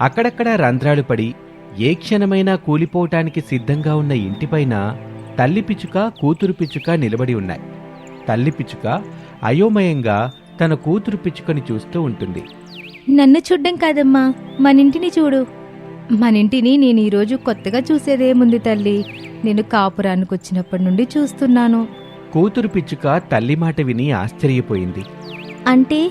అక్కడక్కడ రంధ్రాలు పడి ఏ క్షణమైనా కూలిపోవటానికి సిద్ధంగా ఉన్న ఇంటిపైన తల్లి పిచ్చుక కూతురు పిచ్చుక నిలబడి ఉన్నాయి. తల్లి పిచ్చుక అయోమయంగా తన కూతురు పిచ్చుకని చూస్తూ ఉంటుంది. నన్ను చూడ్డం కాదమ్మా. మన ఇంటిని చూడు. మన ఇంటిని నేను ఈరోజు కొత్తగా చూసేదేముంది తల్లి? నేను కాపురానికి వచ్చినప్పటి నుండి చూస్తున్నాను. కూతురు పిచ్చుక తల్లి మాట విని ఆశ్చర్యపోయింది. అంటే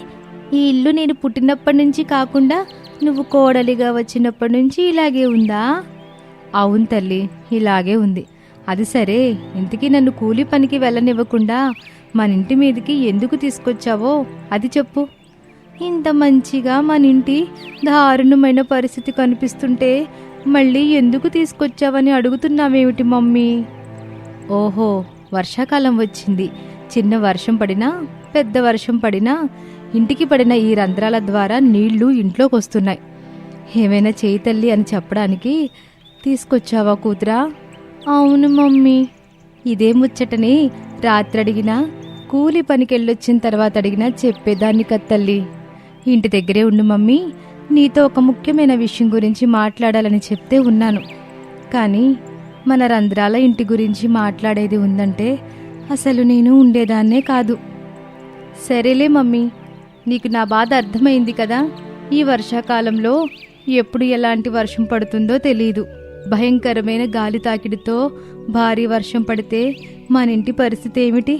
ఈ ఇల్లు నేను పుట్టినప్పటి నుంచి కాకుండా నువ్వు కోడలిగా వచ్చినప్పటి నుంచి ఇలాగే ఉందా? అవును తల్లి ఇలాగే ఉంది. అది సరే ఇంతకీ నన్ను కూలి పనికి వెళ్ళనివ్వకుండా మన ఇంటి మీదకి ఎందుకు తీసుకొచ్చావో అది చెప్పు. ఇంత మంచిగా మన ఇంటి దారుణమైన పరిస్థితి కనిపిస్తుంటే మళ్ళీ ఎందుకు తీసుకొచ్చావని అడుగుతున్నామేమిటి మమ్మీ? ఓహో వర్షాకాలం వచ్చింది. చిన్న వర్షం పడినా పెద్ద వర్షం పడినా ఇంటికి పడిన ఈ రంధ్రాల ద్వారా నీళ్ళు ఇంట్లోకి వస్తున్నాయి ఏమైనా చేయి తల్లి అని చెప్పడానికి తీసుకొచ్చావా కూతురా? అవును మమ్మీ. ఇదే ముచ్చటని రాత్రి అడిగినా కూలి పనికెళ్ళొచ్చిన తర్వాత అడిగినా చెప్పేదాన్ని కదా తల్లి. ఇంటి దగ్గరే ఉండు మమ్మీ. నీతో ఒక ముఖ్యమైన విషయం గురించి మాట్లాడాలని చెప్తే ఉన్నాను. కానీ మన రంధ్రాల ఇంటి గురించి మాట్లాడేది ఉందంటే అసలు నేను ఉండేదాన్నే కాదు. సరేలే మమ్మీ. నీకు నా బాధ అర్థమైంది కదా? ఈ వర్షాకాలంలో ఎప్పుడు ఎలాంటి వర్షం పడుతుందో తెలియదు భయంకరమైన గాలి తాకిడితో భారీ వర్షం పడితే మన ఇంటి పరిస్థితి ఏమిటి?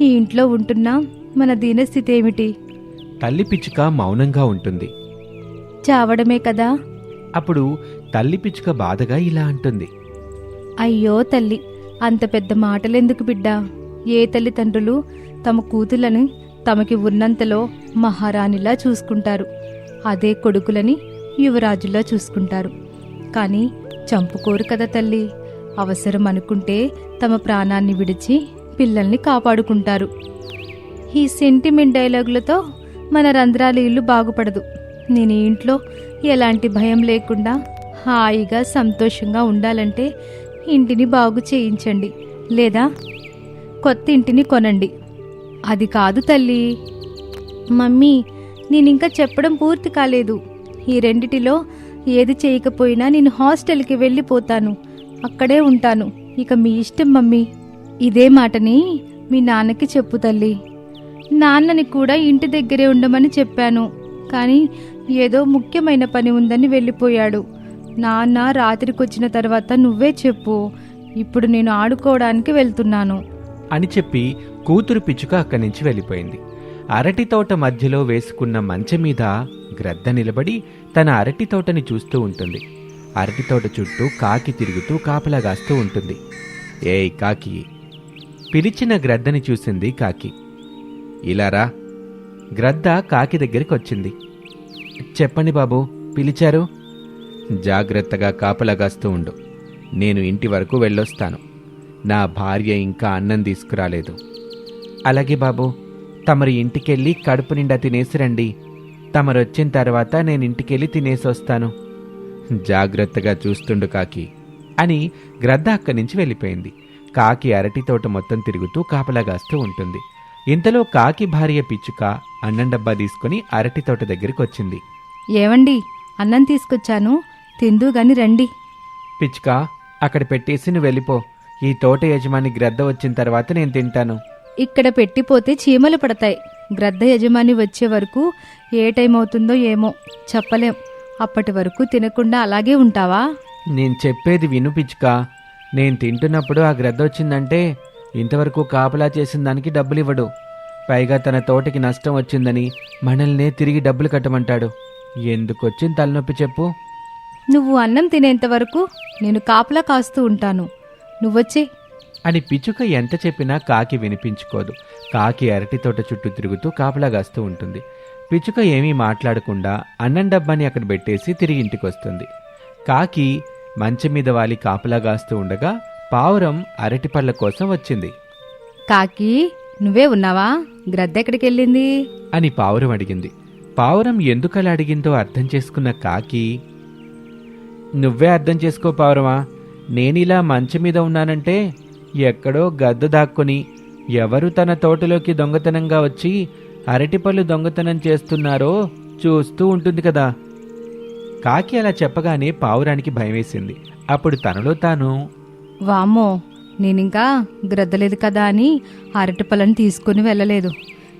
ఈ ఇంట్లో ఉంటున్నా మన దీనస్థితి ఏమిటి? తల్లి పిచ్చుక మౌనంగా ఉంటుంది. చావడమే కదా? అప్పుడు తల్లి పిచ్చుక బాధగా ఇలా అంటుంది. అయ్యో తల్లి అంత పెద్ద మాటలెందుకు బిడ్డా? ఏ తల్లిదండ్రులు తమ కూతులను తమకి ఉన్నంతలో మహారాణిలా చూసుకుంటారు. అదే కొడుకులని యువరాజులా చూసుకుంటారు. కానీ చంపుకోరు కదా తల్లి. అవసరం అనుకుంటే తమ ప్రాణాన్ని విడిచి పిల్లల్ని కాపాడుకుంటారు. ఈ సెంటిమెంట్ డైలాగులతో మన రంధ్రాల ఇల్లు బాగుపడదు. నేను ఇంట్లో ఎలాంటి భయం లేకుండా హాయిగా సంతోషంగా ఉండాలంటే ఇంటిని బాగు చేయించండి. లేదా కొత్త ఇంటిని కొనండి. అది కాదు తల్లి. మమ్మీ నేనింకా చెప్పడం పూర్తి కాలేదు. ఈ రెండిటిలో ఏది చేయకపోయినా నేను హాస్టల్కి వెళ్ళిపోతాను. అక్కడే ఉంటాను. ఇక మీ ఇష్టం మమ్మీ. ఇదే మాటని మీ నాన్నకి చెప్పు తల్లి. నాన్నని కూడా ఇంటి దగ్గరే ఉండమని చెప్పాను. కానీ ఏదో ముఖ్యమైన పని ఉందని వెళ్ళిపోయాడు. నాన్న రాత్రికొచ్చిన తర్వాత నువ్వే చెప్పు. ఇప్పుడు నేను ఆడుకోవడానికి వెళ్తున్నాను. అని చెప్పి కూతురు పిచ్చుక అక్కడి నుంచి వెళ్ళిపోయింది. అరటి తోట మధ్యలో వేసుకున్న మంచం మీద గ్రద్ద నిలబడి తన అరటి తోటని చూస్తూ ఉంటుంది. అరటి తోట చుట్టూ కాకి తిరుగుతూ కాపలాగాస్తూ ఉంటుంది. ఏయ్ కాకి! పిలిచిన గ్రద్దని చూసింది కాకి. ఇలారా గ్రద్ద కాకి దగ్గరికి వచ్చింది. చెప్పండి బాబు పిలిచారు? జాగ్రత్తగా కాపలాగాస్తూ ఉండు. నేను ఇంటి వరకు వెళ్ళొస్తాను. నా భార్య ఇంకా అన్నం తీసుకురాలేదు. అలాగే బాబు తమరి ఇంటికెళ్ళి కడుపు నిండా తినేసి రండి తమరొచ్చిన తర్వాత నేను ఇంటికెళ్ళి తినేసి వస్తాను జాగ్రత్తగా చూస్తుండు కాకి. అని గ్రద్ద అక్కడి నుంచి వెళ్ళిపోయింది. కాకి అరటి తోట మొత్తం తిరుగుతూ కాపలాగాస్తూ ఉంటుంది. ఇంతలో కాకి భార్య పిచ్చుక అన్నం డబ్బా తీసుకుని అరటి తోట దగ్గరికి వచ్చింది ఏవండి అన్నం తీసుకొచ్చాను తిందు గాని రండి. పిచ్చుక అక్కడ పెట్టేసి నువ్వు వెళ్ళిపో ఈ తోట యజమాని గ్రద్ద వచ్చిన తర్వాత నేను తింటాను. ఇక్కడ పెట్టిపోతే చీమలు పడతాయి. గ్రద్ద యజమాని వచ్చే వరకు ఏ టైం అవుతుందో ఏమో చెప్పలేం. అప్పటి వరకు తినకుండా అలాగే ఉంటావా? నేను చెప్పేది విను పిచ్చుక. నేను తింటున్నప్పుడు ఆ గ్రద్ద వచ్చిందంటే ఇంతవరకు కాపలా చేసిన దానికి డబ్బులు ఇవ్వడు. పైగా తన తోటకి నష్టం వచ్చిందని మనల్నే తిరిగి డబ్బులు కట్టమంటాడు. ఎందుకొచ్చిన తలనొప్పి చెప్పు. నువ్వు అన్నం తినేంత వరకు నేను కాపలా కాస్తూ ఉంటాను. నువ్వొచ్చే అని పిచ్చుక ఎంత చెప్పినా కాకి వినిపించుకోదు. కాకి అరటి తోట చుట్టూ తిరుగుతూ కాపలాగాస్తూ ఉంటుంది. పిచ్చుక ఏమీ మాట్లాడకుండా అన్నం డబ్బాని అక్కడ పెట్టేసి తిరిగి ఇంటికి వస్తుంది కాకి మంచం మీద వాలి కాపలాగాస్తూ ఉండగా పావురం అరటి పళ్ళ కోసం వచ్చింది. కాకి నువ్వే ఉన్నావా? గ్రద్ద ఎక్కడికి వెళ్ళింది అని పావురం అడిగింది. పావురం ఎందుకలా అడిగిందో అర్థం చేసుకున్న కాకి నువ్వే అర్థం చేసుకో పావురమా నేనిలా మంచం మీద ఉన్నానంటే ఎక్కడో గద్ద దాక్కుని ఎవరు తన తోటలోకి దొంగతనంగా వచ్చి అరటిపళ్ళు దొంగతనం చేస్తున్నారో చూస్తూ ఉంటుంది కదా. కాకి అలా చెప్పగానే పావురానికి భయమేసింది. అప్పుడు తనలో తాను వామ్మో నేనింకా గ్రద్దలేదు కదా అని అరటిపళ్ళని తీసుకుని వెళ్ళలేదు.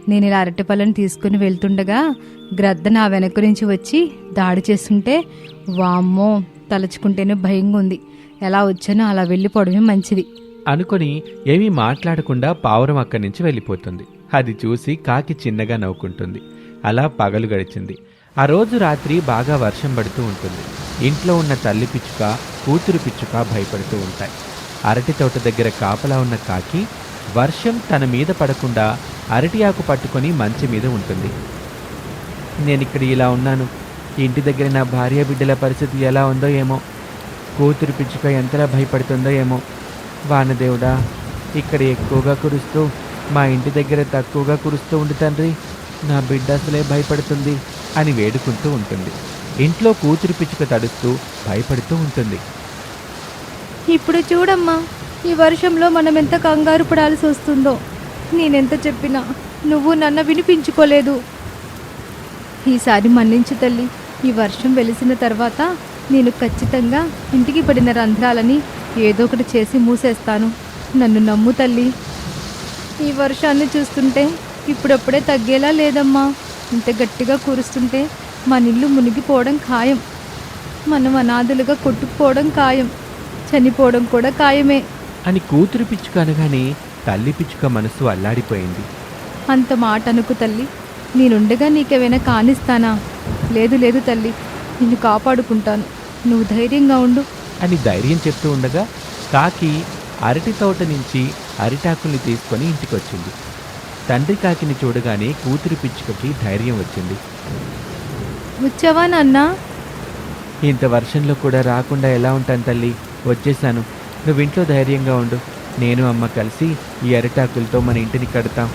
నేను ఇలా అరటిపళ్ళని తీసుకుని వెళ్తుండగా గ్రద్ద నా వెనక నుంచి వచ్చి దాడి చేస్తుంటే వామ్మో తలుచుకుంటేనే భయంగా ఉంది ఎలా వచ్చానో అలా వెళ్ళిపోవడమే మంచిది. అనుకొని ఏమీ మాట్లాడకుండా పావురం అక్కడి నుంచి వెళ్ళిపోతుంది. అది చూసి కాకి చిన్నగా నవ్వుకుంటుంది. అలా పగలు గడిచింది. ఆ రోజు రాత్రి బాగా వర్షం పడుతూ ఉంటుంది. ఇంట్లో ఉన్న తల్లి పిచ్చుక కూతురు పిచ్చుక భయపడుతూ ఉంటాయి. అరటి తోట దగ్గర కాపలా ఉన్న కాకి వర్షం తన మీద పడకుండా అరటి ఆకు పట్టుకొని మంచి మీద ఉంటుంది. నేను ఇక్కడ ఇలా ఉన్నాను. ఇంటి దగ్గర నా భార్య బిడ్డల పరిస్థితి ఎలా ఉందో ఏమో. కూతురు పిచ్చుక ఎంతలా భయపడుతుందో ఏమో. వానదేవుడా ఇక్కడ ఎక్కువగా కురుస్తూ మా ఇంటి దగ్గర తక్కువగా కురుస్తూ ఉండి తండ్రి. నా బిడ్డ అసలే భయపడుతుంది అని వేడుకుంటూ ఉంటుంది. ఇంట్లో కూతురు పిచ్చుక తడుస్తూ భయపడుతూ ఉంటుంది. ఇప్పుడు చూడమ్మా ఈ వర్షంలో మనం ఎంత కంగారు పడాల్సి వస్తుందో. నేనెంత చెప్పినా నువ్వు నన్ను వినిపించుకోలేదు. ఈసారి మన్నించు తల్లి ఈ వర్షం వెలిసిన తర్వాత నేను ఖచ్చితంగా ఇంటికి పడిన రంధ్రాలని ఏదో ఒకటి చేసి మూసేస్తాను. నన్ను నమ్ము తల్లి. ఈ వర్షాన్ని చూస్తుంటే ఇప్పుడప్పుడే తగ్గేలా లేదమ్మా. ఇంత గట్టిగా కురుస్తుంటే మన ఇల్లు మునిగిపోవడం ఖాయం. మనం అనాథులుగా కొట్టుకుపోవడం ఖాయం. చనిపోవడం కూడా ఖాయమే. అని కూతురు పిచ్చుక అనగానే తల్లి పిచ్చుక మనసు అల్లాడిపోయింది. అంత మాట అనుకు తల్లి. నేనుండగా నీకేమైనా కానిస్తానా? లేదు లేదు తల్లి. నిన్ను కాపాడుకుంటాను. నువ్వు ధైర్యంగా ఉండు. అని ధైర్యం చెప్తూ ఉండగా కాకి అరటి తోట నుంచి అరిటాకుల్ని తీసుకొని ఇంటికొచ్చింది. తండ్రి కాకిని చూడగానే కూతురు పిచ్చుకకి ధైర్యం వచ్చింది. వచ్చావా నాన్నా? ఇంత వర్షంలో కూడా రాకుండా ఎలా ఉంటాను తల్లి? వచ్చేసాను నువ్వు ఇంట్లో ధైర్యంగా ఉండు. నేను అమ్మ కలిసి ఈ అరిటాకులతో మన ఇంటిని కడతాం.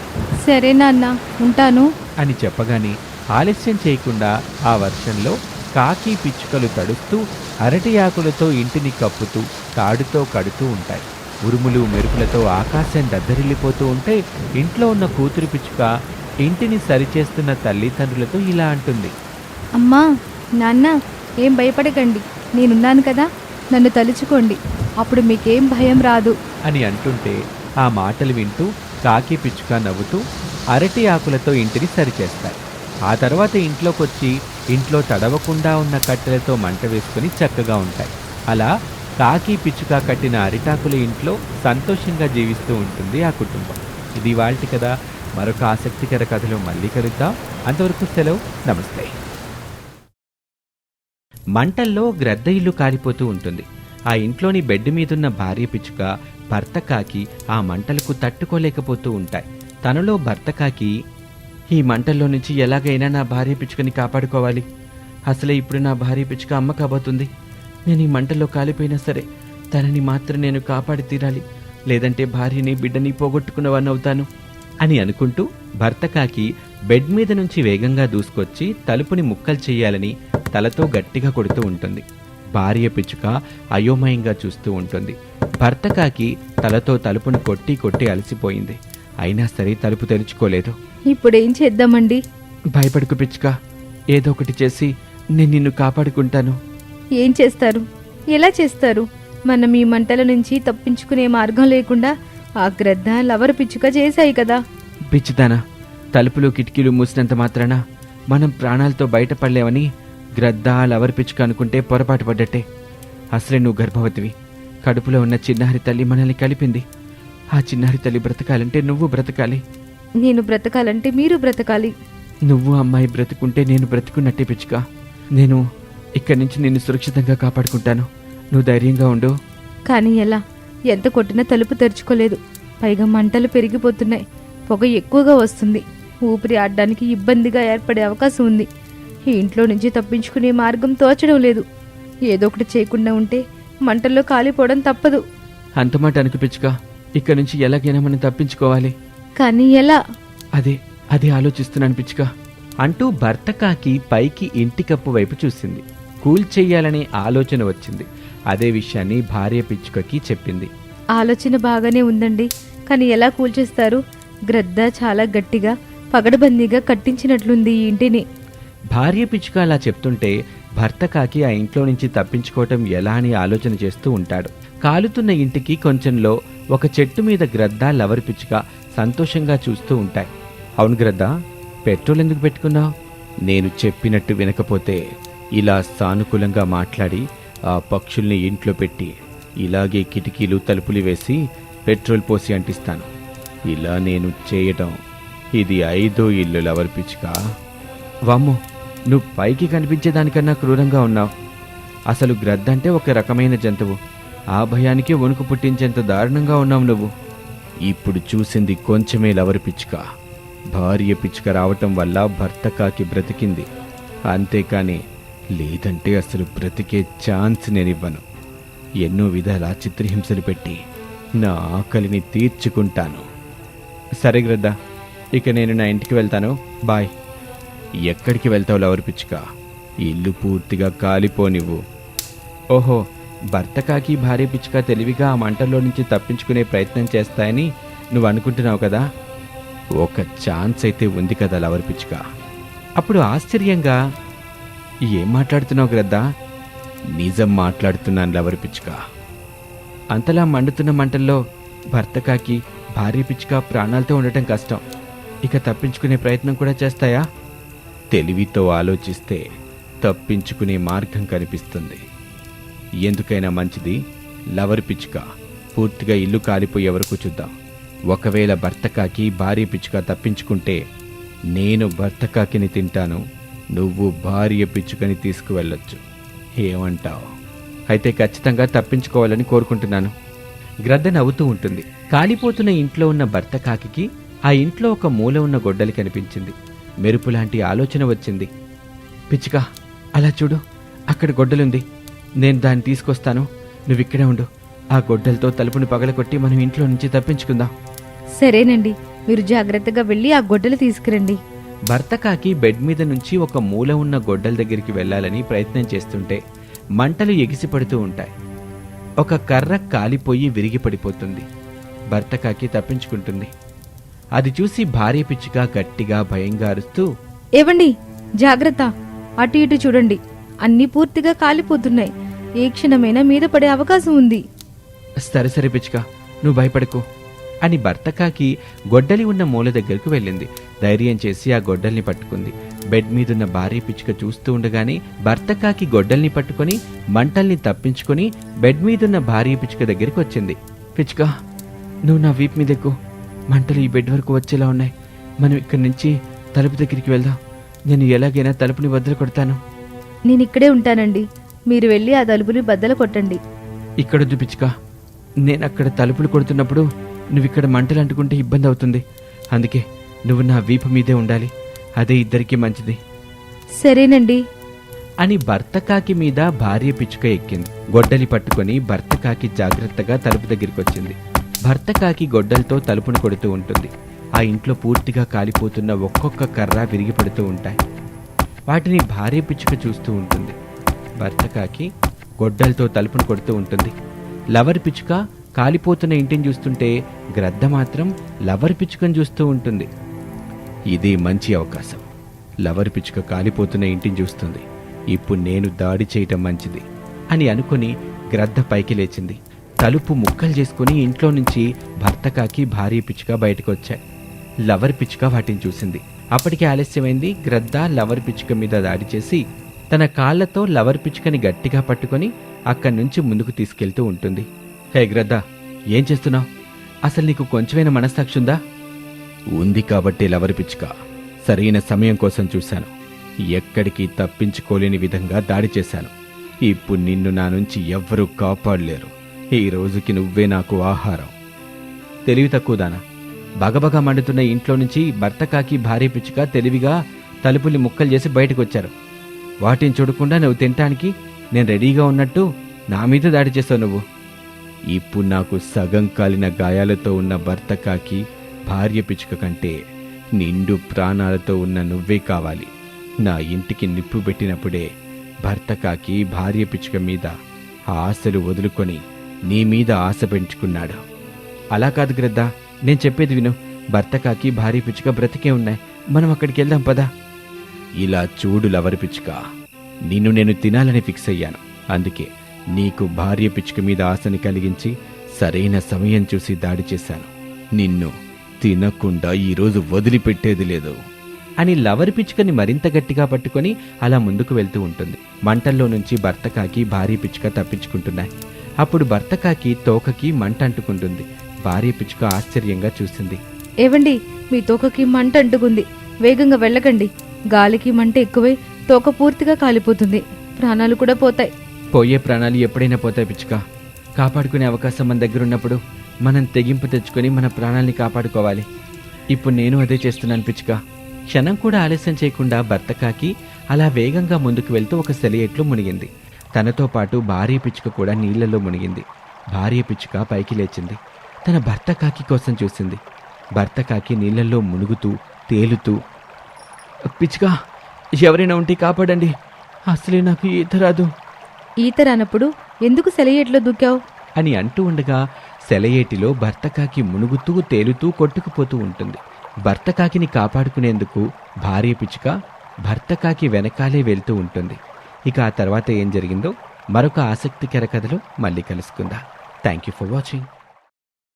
సరే నాన్న ఉంటాను. అని చెప్పగానే ఆలస్యం చేయకుండా ఆ వర్షంలో కాకి పిచ్చుకలు తడుస్తూ అరటి ఆకులతో ఇంటిని కప్పుతూ తాడుతో కడుతూ ఉంటాయి. ఉరుములు మెరుపులతో ఆకాశం దద్దరిల్లిపోతూ ఉంటే ఇంట్లో ఉన్న కూతురు పిచ్చుక ఇంటిని సరిచేస్తున్న తల్లిదండ్రులతో ఇలా అంటుంది. అమ్మా నాన్న ఏం భయపడకండి. నేనున్నాను కదా నన్ను తలుచుకోండి. అప్పుడు మీకేం భయం రాదు. అని అంటుంటే ఆ మాటలు వింటూ కాకి పిచ్చుక నవ్వుతూ అరటి ఆకులతో ఇంటిని సరిచేస్తాయి. ఆ తర్వాత ఇంట్లోకొచ్చి ఇంట్లో తడవకుండా ఉన్న కట్టెలతో మంట వేసుకుని చక్కగా ఉంటాయి. అలా కాకి పిచ్చుక కట్టిన అరిటాకుల ఇంట్లో సంతోషంగా జీవిస్తూ ఉంటుంది ఆ కుటుంబం. ఇది వాళ్ళటి కదా మరొక ఆసక్తికర కథలో మళ్ళీ కలుద్దాం. అంతవరకు సెలవు. నమస్తే. మంటల్లో గ్రద్ద ఇల్లు కాలిపోతూ ఉంటుంది. ఆ ఇంట్లోని బెడ్ మీదున్న భార్య పిచ్చుక భర్త కాకి ఆ మంటలకు తట్టుకోలేకపోతూ ఉంటాయి. తనలో భర్త కాకి ఈ మంటల్లో నుంచి ఎలాగైనా నా భార్య పిచ్చుకని కాపాడుకోవాలి. అసలే ఇప్పుడు నా భార్య పిచ్చుక అమ్మ కాబోతుంది. నేను ఈ మంటల్లో కాలిపోయినా సరే తనని మాత్రం నేను కాపాడి తీరాలి. లేదంటే భార్యని బిడ్డని పోగొట్టుకున్నవాన్ని అవుతాను అని అనుకుంటూ భర్త కాకి బెడ్ మీద నుంచి వేగంగా దూసుకొచ్చి తలుపుని ముక్కలు చేయాలని తలతో గట్టిగా కొడుతూ ఉంటుంది. భార్య పిచ్చుక అయోమయంగా చూస్తూ ఉంటుంది. భర్త కాకి తలతో తలుపును కొట్టి కొట్టి అలసిపోయింది. అయినా సరే తలుపు తెరుచుకోలేదు. ఇప్పుడేం చేద్దామండి? భయపడుకు పిచ్చుక. ఏదో ఒకటి చేసి నేను నిన్ను కాపాడుకుంటాను. ఏం చేస్తారు? ఎలా చేస్తారు? మనం ఈ మంటల నుంచి తప్పించుకునే మార్గం లేకుండా ఆ గ్రద్ద లవర్ పిచ్చుక చేశాయి కదా. పిచ్చిదానా తలుపులు కిటికీలు మూసినంత మాత్రాన మనం ప్రాణాలతో బయటపడలేవని గ్రద్ద లవర్ పిచ్చుక అనుకుంటే పొరపాటు పడ్డట్టే. అసలే నువ్వు గర్భవతివి. కడుపులో ఉన్న చిన్నారి తల్లి మనల్ని కలిపింది. ఆ చిన్నారి తల్లి బ్రతకాలంటే నువ్వు బ్రతకాలి. నేను బ్రతకాలంటే మీరు బ్రతకాలి. నువ్వు అమ్మాయి బ్రతుకుంటే నేను బ్రతుకున్నట్టే పిచ్చుక. నేను ఇక్కడి నుంచి నిన్ను సురక్షితంగా కాపాడుకుంటాను. నువ్వు ధైర్యంగా ఉండు. కానీ ఎలా? ఎంత కొట్టినా తలుపు తెరుచుకోలేదు. పైగా మంటలు పెరిగిపోతున్నాయి. పొగ ఎక్కువగా వస్తుంది. ఊపిరి ఆడడానికి ఇబ్బందిగా ఏర్పడే అవకాశం ఉంది. ఈ ఇంట్లో నుంచి తప్పించుకునే మార్గం తోచడం లేదు. ఏదో ఒకటి చేయకుండా ఉంటే మంటల్లో కాలిపోవడం తప్పదు. అంత మాట అనుకు పిచ్చుక. ఇక్కడి నుంచి ఎలాగైనా మనం తప్పించుకోవాలి. కానీ ఎలా? అదే అదే ఆలోచిస్తున్నాను పిచ్చుక. అంటూ భర్త కాకి పైకి ఇంటి కప్పు వైపు చూసింది. కూల్ చెయ్యాలనే ఆలోచన వచ్చింది. అదే విషయాన్ని భార్య పిచ్చుకకి చెప్పింది. ఆలోచన బాగానే ఉందండి. కానీ ఎలా కూల్చేస్తారు గ్రద్ద చాలా గట్టిగా పగడబందీగా కట్టించినట్లుంది ఈ ఇంటిని. భార్య పిచ్చుక అలా చెప్తుంటే భర్త కాకి ఆ ఇంట్లో నుంచి తప్పించుకోవటం ఎలా అని ఆలోచన చేస్తూ ఉంటాడు. కాలుతున్న ఇంటికి కొంచెంలో ఒక చెట్టు మీద గ్రద్ద లవర్ పిచ్చుక సంతోషంగా చూస్తూ ఉంటాయి. అవును గ్రద్ద పెట్రోల్ ఎందుకు పెట్టుకున్నావు? నేను చెప్పినట్టు వినకపోతే ఇలా సానుకూలంగా మాట్లాడి ఆ పక్షుల్ని ఇంట్లో పెట్టి ఇలాగే కిటికీలు తలుపులు వేసి పెట్రోల్ పోసి అంటిస్తాను. ఇలా నేను చేయటం ఇది ఐదో ఇల్లు లవర్ పిచ్చుక. వామ్మో నువ్వు పైకి కనిపించేదానికన్నా క్రూరంగా ఉన్నావు. అసలు గ్రద్దంటే ఒక రకమైన జంతువు. ఆ భయానికి వణుకు పుట్టించేంత దారుణంగా ఉన్నావు నువ్వు. ఇప్పుడు చూసింది కొంచెమే లవరి పిచ్చుక. భార్య పిచ్చుక రావటం వల్ల భర్త కాకి బ్రతికింది. అంతేకాని లేదంటే అసలు బ్రతికే ఛాన్స్ నేనివ్వను. ఎన్నో విధాల చిత్రహింసలు పెట్టి నా ఆకలిని తీర్చుకుంటాను. సరే గ్రద్ద ఇక నేను నా ఇంటికి వెళ్తాను. బాయ్. ఎక్కడికి వెళ్తావు లవరి పిచ్చుక? ఇల్లు పూర్తిగా కాలిపోనివ్వు. ఓహో భర్త కాకి భార్య పిచ్చుక తెలివిగా ఆ మంటల్లో నుంచి తప్పించుకునే ప్రయత్నం చేస్తాయని నువ్వు అనుకుంటున్నావు కదా? ఒక ఛాన్స్ అయితే ఉంది కదా లవర్ పిచ్చుక. అప్పుడు ఆశ్చర్యంగా ఏం మాట్లాడుతున్నావు గ్రద్దా? నిజం మాట్లాడుతున్నాను లవర్ పిచ్చుక. అంతలా మండుతున్న మంటల్లో భర్త కాకి భార్య పిచ్చుక ప్రాణాలతో ఉండటం కష్టం. ఇక తప్పించుకునే ప్రయత్నం కూడా చేస్తాయా? తెలివితో ఆలోచిస్తే తప్పించుకునే మార్గం కనిపిస్తుంది. ఎందుకైనా మంచిది? లవర్ పిచ్చుక. పూర్తిగా ఇల్లు కాలిపోయే వరకు చూద్దాం. ఒకవేళ భర్తకాకి భార్య పిచ్చుక తప్పించుకుంటే నేను భర్త కాకిని తింటాను. నువ్వు భార్య పిచ్చుకని తీసుకువెళ్ళొచ్చు. ఏమంటావు? అయితే ఖచ్చితంగా తప్పించుకోవాలని కోరుకుంటున్నాను. గ్రద్ద నవ్వుతూ ఉంటుంది. కాలిపోతున్న ఇంట్లో ఉన్న భర్త కాకికి ఆ ఇంట్లో ఒక మూల ఉన్న గొడ్డలి కనిపించింది. మెరుపు లాంటి ఆలోచన వచ్చింది. పిచ్చుక అలా చూడు. అక్కడ గొడ్డలుంది. నేను దాన్ని తీసుకొస్తాను. నువ్వు ఇక్కడే ఉండు. ఆ గొడ్డలతో తలుపుని పగలకొట్టి మనం ఇంట్లో నుంచి తప్పించుకుందాం. సరేనండి. మీరు జాగ్రత్తగా వెళ్ళి ఆ గొడ్డలు తీసుకురండి. భర్త కాకి బెడ్ మీద నుంచి ఒక మూల ఉన్న గొడ్డల దగ్గరికి వెళ్ళాలని ప్రయత్నం చేస్తుంటే మంటలు ఎగిసిపడుతూ ఉంటాయి. ఒక కర్ర కాలిపోయి విరిగి పడిపోతుంది. భర్త కాకి తప్పించుకుంటుంది. అది చూసి భార్య పిచ్చుక గట్టిగా భయంగా అరుస్తూ ఏవండి? జాగ్రత్త. అటు ఇటు చూడండి. అన్నీ పూర్తిగా కాలిపోతున్నాయి. ఏ క్షణమైనా మీద పడే అవకాశం ఉంది. సరే సరే పిచ్చుక నువ్వు భయపడకు. అని భర్త కాకి గొడ్డలి ఉన్న మూల దగ్గరకు వెళ్ళింది. ధైర్యం చేసి ఆ గొడ్డల్ని పట్టుకుంది. బెడ్ మీదున్న భార్య పిచ్చుక చూస్తూ ఉండగానే భర్త కాకి గొడ్డల్ని పట్టుకొని మంటల్ని తప్పించుకొని బెడ్ మీదున్న భార్య పిచ్చుక దగ్గరికి వచ్చింది. పిచ్చుక నువ్వు నా వీప్ మీద ఎక్కు మంటలు ఈ బెడ్ వరకు వచ్చేలా ఉన్నాయి. మనం ఇక్కడి నుంచి తలుపు దగ్గరికి వెళ్దాం. నేను ఎలాగైనా తలుపుని వదిలి కొడతాను. నేను ఇక్కడే ఉంటానండి. మీరు వెళ్ళి ఆ తలుపుని బద్దలు కొట్టండి. ఇక్కడొద్దు పిచ్చుక. నేను అక్కడ తలుపులు కొడుతున్నప్పుడు నువ్వు ఇక్కడ మంటలు అంటుకుంటే ఇబ్బంది అవుతుంది అందుకే నువ్వు నా వీపు మీదే ఉండాలి. అదే ఇద్దరికీ మంచిది. సరేనండి. అని భర్త కాకి మీద భార్య పిచ్చుక ఎక్కింది. గొడ్డలి పట్టుకొని భర్త కాకి జాగ్రత్తగా తలుపు దగ్గరికి వచ్చింది భర్త కాకి గొడ్డలతో తలుపుని కొడుతూ ఉంటుంది. ఆ ఇంట్లో పూర్తిగా కాలిపోతున్న ఒక్కొక్క కర్ర విరిగి పడుతూ ఉంటాయి. వాటిని భార్య పిచ్చుక చూస్తూ ఉంటుంది. భర్త కాకి గొడ్డలతో తలుపును కొడుతూ ఉంటుంది. లవర్ పిచ్చుక కాలిపోతున్న ఇంటిని చూస్తుంటే గ్రద్ద మాత్రం లవర్ పిచ్చుకను చూస్తూ ఉంటుంది. ఇది మంచి అవకాశం. లవర్ పిచ్చుక కాలిపోతున్న ఇంటిని చూస్తుంది. ఇప్పుడు నేను దాడి చేయటం మంచిది అని అనుకుని గ్రద్ద పైకి లేచింది. తలుపు ముక్కలు చేసుకుని ఇంట్లో నుంచి భర్త కాకి భార్య పిచ్చుక బయటకు వచ్చాయి. లవర్ పిచ్చుక వాటిని చూసింది. అప్పటికే ఆలస్యమైంది. గ్రద్ద లవర్ పిచ్చుక మీద దాడి చేసి తన కాళ్ళతో లవర్ పిచ్చుకని గట్టిగా పట్టుకొని అక్కడి నుంచి ముందుకు తీసుకెళ్తూ ఉంటుంది. హే గ్రద్ద ఏం చేస్తున్నావు? అసలు నీకు కొంచెమైన మనస్సాక్షి ఉందా? ఉంది కాబట్టి లవర్ పిచ్చుక సరైన సమయం కోసం చూశాను. ఎక్కడికి తప్పించుకోలేని విధంగా దాడి చేశాను. ఇప్పుడు నిన్ను నా నుంచి ఎవ్వరూ కాపాడలేరు. ఈ రోజుకి నువ్వే నాకు ఆహారం. తెలివి తక్కువదానా బగబగ మండుతున్న ఇంట్లో నుంచి భర్త కాకి భార్య పిచ్చుక తెలివిగా తలుపుల్ని ముక్కలు చేసి బయటకు వచ్చారు వాటిని చూడకుండా నువ్వు తినటానికి నేను రెడీగా ఉన్నట్టు నా మీద దాడి చేస్తావు నువ్వు. ఇప్పుడు నాకు సగం కాలిన గాయాలతో ఉన్న భర్త కాకి భార్య పిచ్చుక కంటే నిండు ప్రాణాలతో ఉన్న నువ్వే కావాలి. నా ఇంటికి నిప్పు పెట్టినప్పుడే భర్త కాకి భార్య పిచ్చుక మీద ఆ ఆశలు వదులుకొని నీ మీద ఆశ పెంచుకున్నాడు. అలా కాదు గ్రద్దా నేను చెప్పేది విను. భర్త కాకి భార్య పిచ్చుక బ్రతికే ఉన్నాయి. మనం అక్కడికి వెళ్దాం పదా. ఇలా చూడు లవరి పిచ్చుక. నిన్ను నేను తినాలని ఫిక్స్ అయ్యాను. అందుకే నీకు భార్య పిచ్చుక మీద ఆశని కలిగించి సరైన సమయం చూసి దాడి చేశాను. నిన్ను తినకుండా ఈరోజు వదిలిపెట్టేది లేదు. అని లవరి పిచ్చుకని మరింత గట్టిగా పట్టుకొని అలా ముందుకు వెళ్తూ ఉంటుంది. మంటల్లో నుంచి భర్త కాకి భార్య పిచ్చుక తప్పించుకుంటున్నాయి. అప్పుడు భర్త కాకి తోకకి మంట అంటుకుంటుంది. భార్య పిచ్చుక ఆశ్చర్యంగా చూసింది. ఏవండి మీ తోకకి మంట అంటుకుంది. వేగంగా వెళ్ళకండి. గాలికి మంట ఎక్కువై తోక పూర్తిగా కాలిపోతుంది. ప్రాణాలు కూడా పోతాయి. పోయే ప్రాణాలు ఎప్పుడైనా పోతాయి పిచ్చుక. కాపాడుకునే అవకాశం మన దగ్గర ఉన్నప్పుడు మనం తెగింపు తెచ్చుకొని మన ప్రాణాల్ని కాపాడుకోవాలి. ఇప్పుడు నేను అదే చేస్తున్నాను పిచ్చుక. క్షణం కూడా ఆలస్యం చేయకుండా భర్త కాకి అలా వేగంగా ముందుకు వెళ్తూ ఒక సెలయేట్లో మునిగింది. తనతో పాటు భార్య పిచ్చుక కూడా నీళ్ళలో మునిగింది. భార్య పిచ్చుక పైకి లేచింది. తన భర్త కాకి కోసం చూసింది. భర్త కాకి నీళ్ళలో మునుగుతూ తేలుతూ పిచ్చుక ఎవరైనా ఉంటే కాపాడండి. అసలే నాకు ఈత రాదు. ఈత రానప్పుడు ఎందుకు సెలయేట్లో దూకావు? అని అంటూ ఉండగా సెలయేటిలో భర్తకాకి మునుగుతూ తేలుతూ కొట్టుకుపోతూ ఉంటుంది. భర్తకాకిని కాపాడుకునేందుకు భార్య పిచ్చుక భర్తకాకి వెనకాలే వెళ్తూ ఉంటుంది. ఇక ఆ తర్వాత ఏం జరిగిందో మరొక ఆసక్తికర కథలో మళ్ళీ కలుసుకుందాం. Thank you for watching